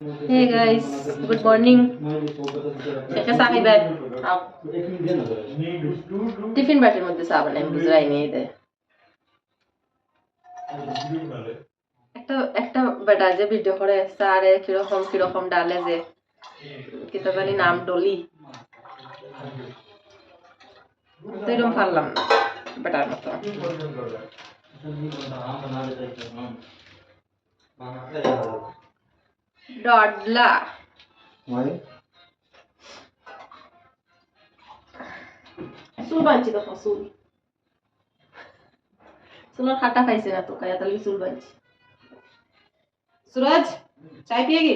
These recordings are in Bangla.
Hey guys, good morning. শেষে চা খাইবে টিফিন বাটির মধ্যে চা বানাই বুঝরাই নিয়ে দে একটা একটা বেটা যে ভিডিও করে স্যারে কীরকম কীরকম ডালে যে কিতা জানি নাম ডলি। তো পারলাম না বেটার মতো। ডডলা চুল বাঁধছি দেখো চুল চুলের খাটা খাইছে না তো কায়া তাহলে চুল বাঁধছি সুরজ চাই পিয়ে গি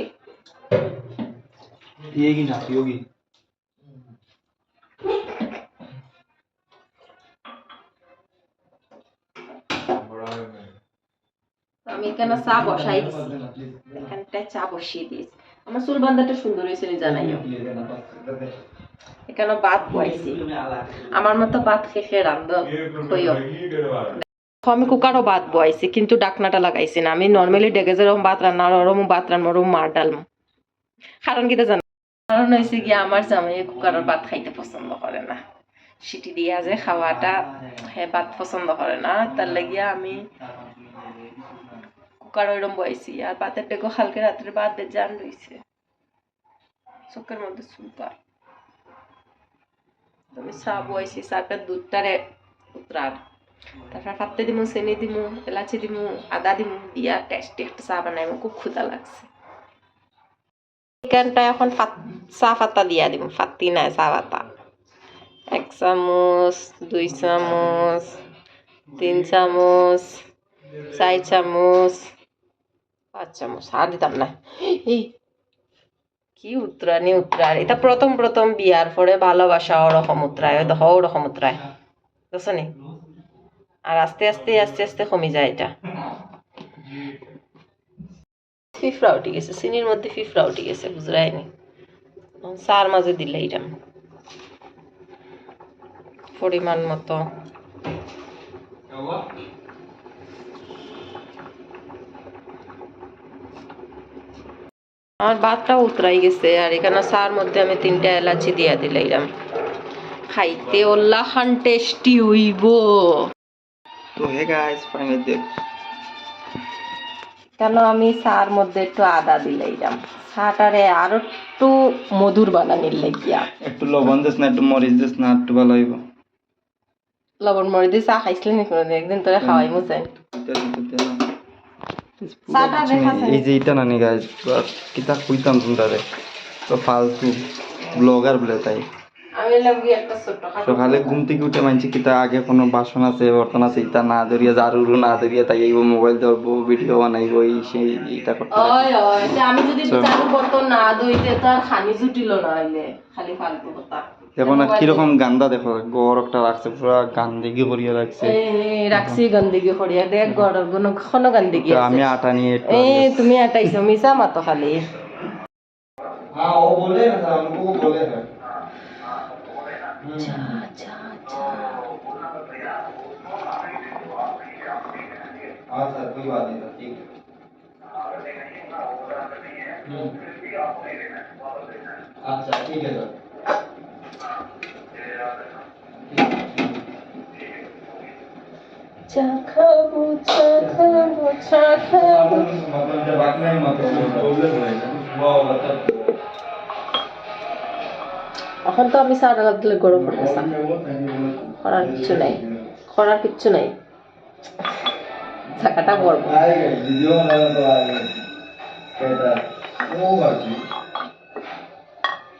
पिएगी ना पियोगी আমি এখানে চা বসাই দিছি। এখানটায় চা বসিয়ে দিয়েছি। আমার চুল বান্ধাটা সুন্দর হয়েছে নি জানাইও। এখানে ভাত বয়াইছি আমার মতো ভাত খেয়ে রান্ধ। আমি কুকারও ভাত বয়াইছি কিন্তু ডাকনাটা লাগাইছি না। আমি নর্মালি ডেকে যেরকম ভাত রান্না ওরম ভাত রান্না ওরম মার ডালম কারণ কিটা জানো? কারণ হয়েছে গিয়ে, আমার জামাই কুকারের ভাত খাইতে পছন্দ করে না। সিটি দিয়া যে খাওয়াটা হ্যাঁ ভাত পছন্দ করে না। তার লাগিয়া আমি কুকার ওইরকম বয়েছি আর ভাতের ডেকো হালকে রাত্রে ভাত বেজান রয়েছে চোখের মধ্যে সুপার আমি চা বয়েছি চাটা দুধটারে উতরার তারপর ফাটতে দিমু, চেনি দিমু, এলাচি দিমু, আদা দিমু, দিয়া টেস্টি একটা চা বানাইমু, খুব ক্ষুদা লাগছে। চিকেনটা এখন ফাত, চা পাতা দিয়া দিমু ফাত্তি নাই চা পাতা। এক চামচ, দুই চামচ, তিন চামচ, চার চামচ চামচ আর দিতাম না। এই কি উত্তরানি উত্তরার এটা প্রথম প্রথম বিয়ার পরে ভালোবাসা ওরকম উত্তরায় দেখো ওরকম উত্তরায় বুঝছ নি? আর আস্তে আস্তে আস্তে আস্তে কমে যায় এটা। ফিফরা উঠে গেছে চিনির মধ্যে ফিফরা উঠে গেছে বুঝরাইনি চার মাঝে দিলে এরম পরিমাণ মতো। আমার ভাতটা উতরাই গেছে আর এখানে সার মধ্যে আমি তিনটা এলাচি দিয়া দিলাম খাইতে ওল্লাহান টেস্টি হইব। তো হে গাইস ফাইনালি দেখ কেন আমি চার মধ্যে একটু আদা দিলাম চাটারে আর একটু মধুর বানানির লাগিয়া। একটু লবণ দিস না একটু মরিচ দিস না একটু ভালো হইব। লবণ মরিচ দিয়ে চা খাইছিলেন একদিন তোরে খাওয়াই মুছে এই যে এটা নানি গাইস কিতা কইতাম তোমরা তো ফালতু ব্লগার বলে তাই। সকালে ঘুম থেকে উঠে মানছি কিতা আগে কোনো বাসন আছে বর্তন আছে ইটা না ধরিয়া জারুরু না ধরিয়া তাই এই মোবাইল ধরবো ভিডিও বানাইবো এই সেই এইটা করতে আমি যদি চালু করতো না দইতে তো আর খানি জুটিল না হইলে খালি ফালতু কথা। দেখো না কিরকম গান্দা দেখো গড় একটা রাখছে পুরা গান্দিগি করিয়া রাখছে এই রাখছি গন্দিগি করিয়া দেখ গড়ের কোনো কোনো গন্দিগি তো আছে আমি আটা নিয়ে একটু এই তুমি আটাইছো মিছা মাতো খালি हाँ वो बोले ना सर हमको वो बोले हैं চা চা চা हाँ सर कोई बात नहीं सर ठीक है हम्म। अच्छा ठीक है सर চা খাব চা খাব চা খাব এখন তো আমি সারা রাত ধরে গরম করতেছাম করার কিছু নাই। করার কিচ্ছু নাই। থাকাটা গরম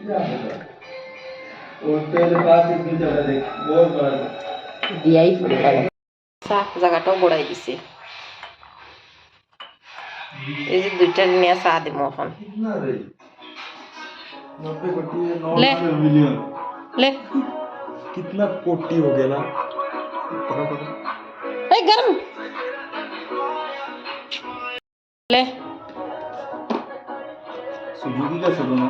Yeah. দিয়াই পড়ে গেল চা জায়গাটাও বড়াই দিছি এই যে দুইটা নিয়ে চা দিব এখন कितना रे नब्बे कोटी ले। नौ मिलियन লে कितना कोटी हो गया ना पकड़ पकड़ এই গরম লে सुजुकी का सुनो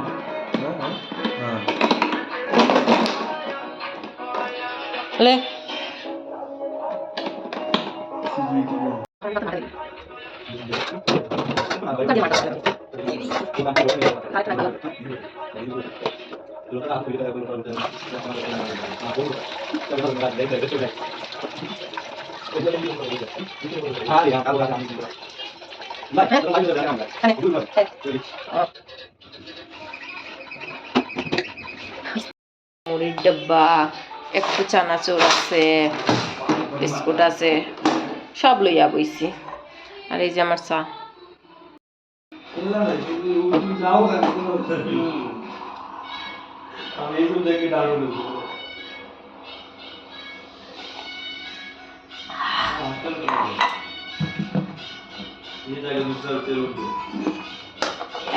le Mau jebak. একটু চানাচুর আছে, বিস্কুট আছে, সব লইয়া বইছি। আর এই যে আমার চা।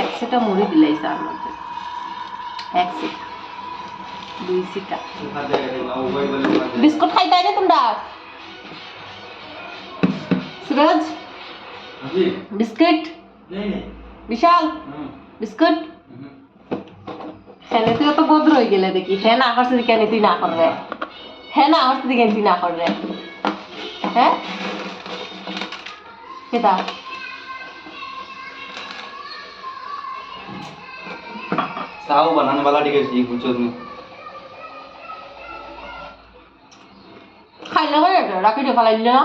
একশোটা মুড়ি দিলাই চার মধ্যে একশোটা দুই সিটা खा जाएगा ना वो वही वाले खा जाएगा বিস্কুট খাইতে না তোমরা সুরজ जी বিস্কিট नहीं नहीं বিশাল हम्म বিস্কুট হ্যাঁ তুই তো বদ্র হয়ে গেলে দেখি হ্যাঁ না করছে কেন তুই না করবে হ্যাঁ না করছে কেন তুই না করবে হ্যাঁ কেতা साहू बनाने वाला ठीक है जी कुछ उसमें খাইলে হয় না রাখি দিয়ে ফেলাই দিলে না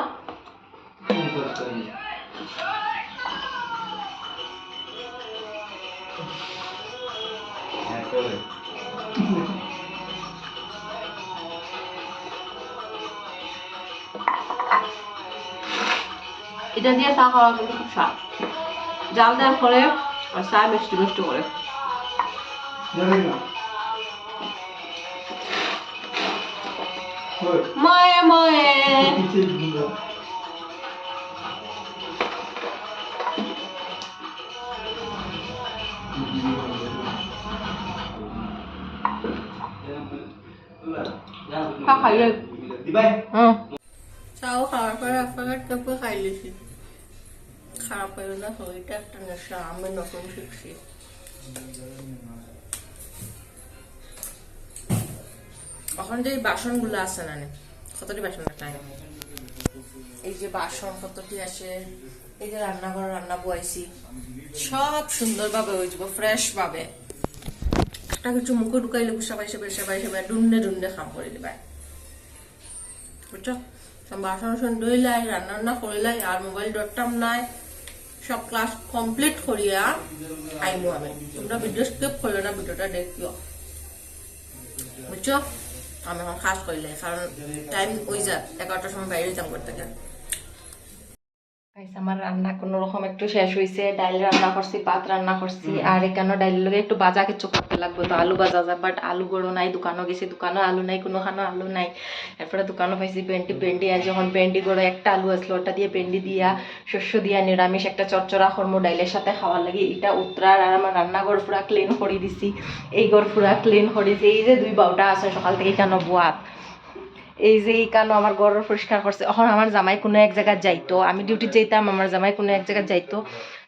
এটা দিয়ে চা খাওয়া কিন্তু খুব স্বাদ জাল দেওয়ার পরে আর চা মিষ্টি মিষ্টি করে ময়ে ময়ে। চাও খাওয়ার পরে আপনার কাপড় খাই লিছি। খারাপ হয়ে না শরীরটা একটা নেশা আমি নতুন শিখছি যে এই বাসনগুলো আছে না কতটি বাসন নাই এই যে বাসন কতটি আছে? এই যে রান্নাঘর, রান্না সব সুন্দরভাবে একটা কিছু মুখে ঢুকাইলে সবাই সবাই সবাই সবাই ডুন্ডে ডুন্ডে খাম করে বুঝছ? বাসন ধুইলাই রান্না বান্না করিলাই আর মোবাইল ডটটাম নাই। সব ক্লাস কমপ্লিট করিয়া আইমু আমি। তোমরা ভিডিও স্কিপ করিও না, ভিডিওটা দেখিও। বুঝছ? আমি এখন খাস করিলাই কারণ টাইম ওই যা এগারোটার সময় বাইরে যেতাম করতে গেলে আমার রান্না কোনো রকম একটু শেষ হয়েছে ডাইল রান্না করছি ভাত রান্না করছি। আর এখানে ডাইলের লগে একটু বাজা কিছু করতে লাগবে। তো আলু বাজা যা বাট আলু গড়ো নাই দোকানও গেছি দোকানও আলু নাই কোনো খানো আলু নাই। এরপরে দোকানও পাইছি ভেন্ডি ভেন্ডি আর যখন ভেন্ডি গড়ো একটা আলু আসলো ওটা দিয়ে ভেন্ডি দিয়া শস্য দিয়া নিরামিষ একটা চচ্চড়া কর্ম ডাইলের সাথে খাওয়ার লাগে। এটা উত্তরার আর আমার রান্নাঘর পুরা ক্লিন করে দিছি। এই ঘর পুরা ক্লিন করে দিছি। এই যে দুই বাউটা আছে সকাল থেকে কেন বুয়াত? এই যে এই কানো আমার ঘরের পরিষ্কার করছে। এখন আমার জামাই কোনো এক জায়গায় যাইতো, আমি ডিউটি যাইতাম, আমার জামাই কোনো এক জায়গায় যাইতো।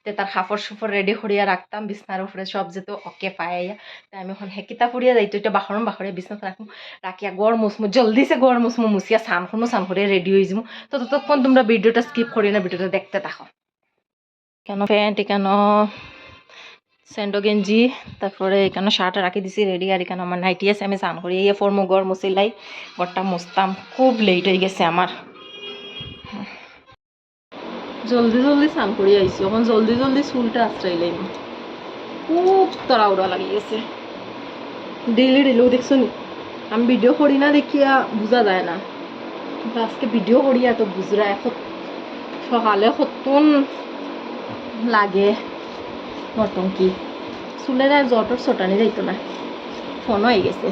তে তার কাপড় সুপড় রেডি করিয়া রাখতাম, বিছনার উপরে সব যেত ওকে পাইয়া। তাই আমি এখন হেকিতা ফুরিয়া যাইতো, এটা বাহরম বাহরে বিছনাত রাখব রাখিয়া গড় মুসমু জলদি সে গড় মুসমু মুছিয়া সান খুনো সান করিয়া রেডি হয়ে যাব তো ততক্ষণ তোমরা ভিডিওটা স্কিপ করি না, ভিডিওটা দেখতে থাকো। কেন প্যান্ট কেন? স্যান্ডো গেঞ্জি, তারপরে এখানে শার্ট রাখি দিছি রেডি আর এখানে আমার নাইটি আছে, আমি স্নান করি। এই ফোর মুগর মুছিলাই ঘরটা মুছতাম, খুব লেট হয়ে গেছে আমার। জলদি জলদি স্নান করি আইছি। এখন জলদি জলদি চুলটা আশ্রাইলাই খুব তড়াউড়া লাগি গেছে। ডেইলি ডেইলিও দেখছ নি? আমি ভিডিও করি না দেখিয়া বোঝা যায় না। কিন্তু আজকে ভিডিও করিয়া তো বুঝরা এখন সকালে সত্তন লাগে। নটঙ্কি চুলের আর জটর চটানি যাইতো না। ফোন হয়ে গেছে।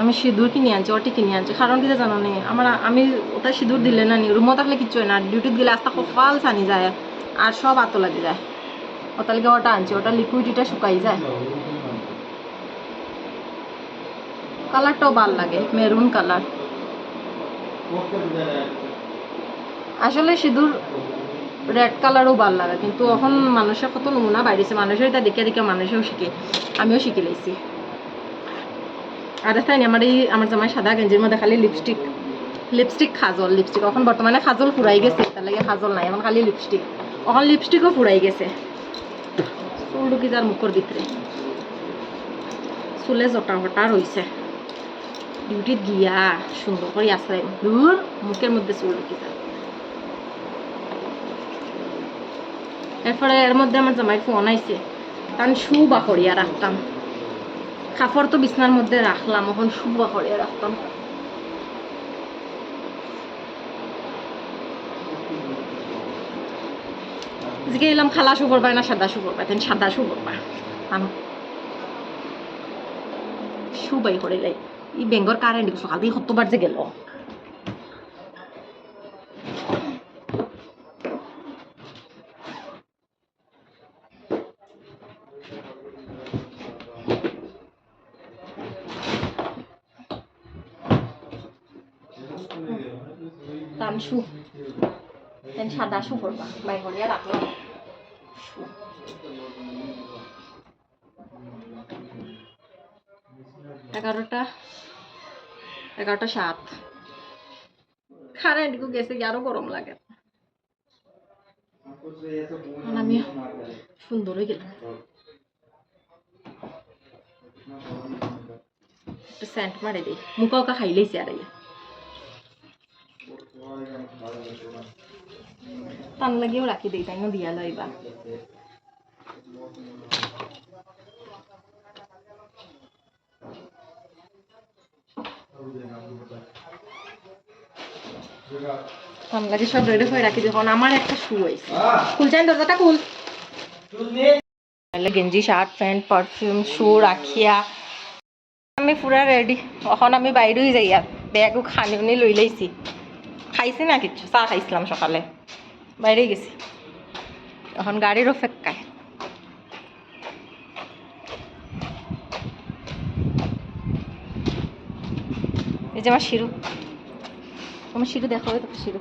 আমি সিঁদুর কিনে আনছি ওটি কিনে আনছি। কারণ কিটা জানো নি আমার আমি ওটা সিঁদুর দিলে না নি রুমত থাকলে কিচ্ছু হয় না। ডিউটিত গেলে আস্তা কপাল ছানি যায় আর সব আতো লাগি যায়। ওটা লিগে ওটা আনছি ওটা লিকুইডিটা শুকাই যায়। কালারটাও ভালো লাগে মেরুন কালার আসলে সিঁদুর রেড কালারও ভালো লাগে, কিন্তু এখন মানুষের কত নমুনা বাইরেছে মানুষের এটা দেখে দেখে মানুষেও শিখে, আমিও শিখে লাইছি আর তাই আমার এই আমার জামাই সাদা গেঞ্জির মধ্যে খালি লিপস্টিক লিপস্টিক খাজল লিপস্টিক এখন বর্তমানে খাজল ফুরাই গেছে তার লাগে খাজল নাই, এখন খালি লিপস্টিক এখন লিপস্টিকও ফুরাই গেছে। চুল ঢুকি যার মুখর ভিতরে চুলে জটা ফটা রয়েছে ডিউটিত গিয়া সুন্দর করে আছে দূর মুখের মধ্যে চুল ঢুকি যায়। এরপরে এর মধ্যে আমার জামাই ফোন আইছে কারণ শু বাকরিয়া রাখতাম কাপড় তো বিছনার মধ্যে রাখলাম, এখন শু বাকরিয়া রাখতাম আজকে এলাম খালা শু করবা না সাদা শু করবা তেন সাদা শু করবা আনো। শু বাই করে লাই। ই বেঙ্গর কারেন্ট সকাল থেকে সত্তরবার যে গেল। সাদা শু করবা বাই করিয়া রাখলাম এগারোটা এগারোটা সাত। কারেন্ট গেছে আরও গরম লাগে। আমি সুন্দর হয়ে গেলাম। সেন্ট মারে দিই। মুখা ওকা খাইলেইছে আর টান লাগিয়েও রাখি দিই তাই দিয়া লইবা। লাগে সব রেডি করে রাখি যখন আমার একটা শু হয়েছে। খুলছেন দরজাটা খুল। তাহলে গেঞ্জি শার্ট প্যান্ট পারফিউম শু রাখিয়া। আমি পুরা রেডি এখন আমি বাইরেই যাই আর ব্যাগও খানি উনি লই লাইছি। খাইছি না কিচ্ছু চাহ খাইছিলাম সকালে। বাইরে গেছি। এখন গাড়ির অপেক্ষায় এই যে আমার শিরু আমার শিরু দেখো ওই শিরু।